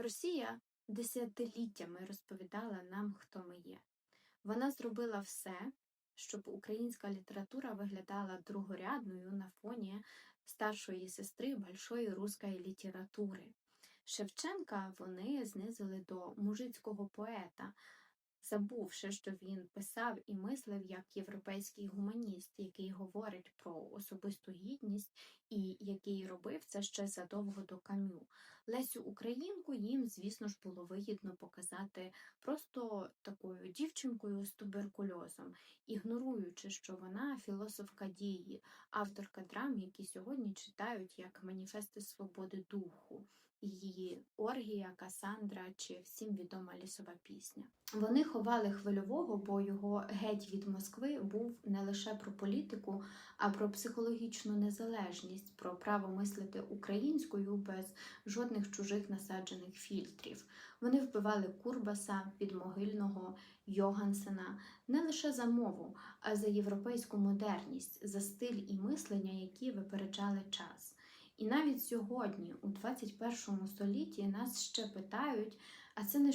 Росія десятиліттями розповідала нам, хто ми є. Вона зробила все, щоб українська література виглядала другорядною на фоні старшої сестри большої руської літератури. Шевченка вони знизили до мужицького поета, забувши, що він писав і мислив як європейський гуманіст, який говорить про особисту гідність і який робив це ще задовго до камю. Лесю Українку їм, звісно ж, було вигідно показати просто такою дівчинкою з туберкульозом, ігноруючи, що вона філософка дії, авторка драм, які сьогодні читають як маніфести свободи духу, Оргія, Касандра чи всім відома лісова пісня. Вони ховали хвильового, бо його геть від Москви був не лише про політику, а про психологічну незалежність, про право мислити українською без жодних чужих насаджених фільтрів. Вони вбивали Курбаса, Підмогильного, Йогансена не лише за мову, а за європейську модерність, за стиль і мислення, які випереджали час. І навіть сьогодні, у 21 столітті, нас ще питають, а це не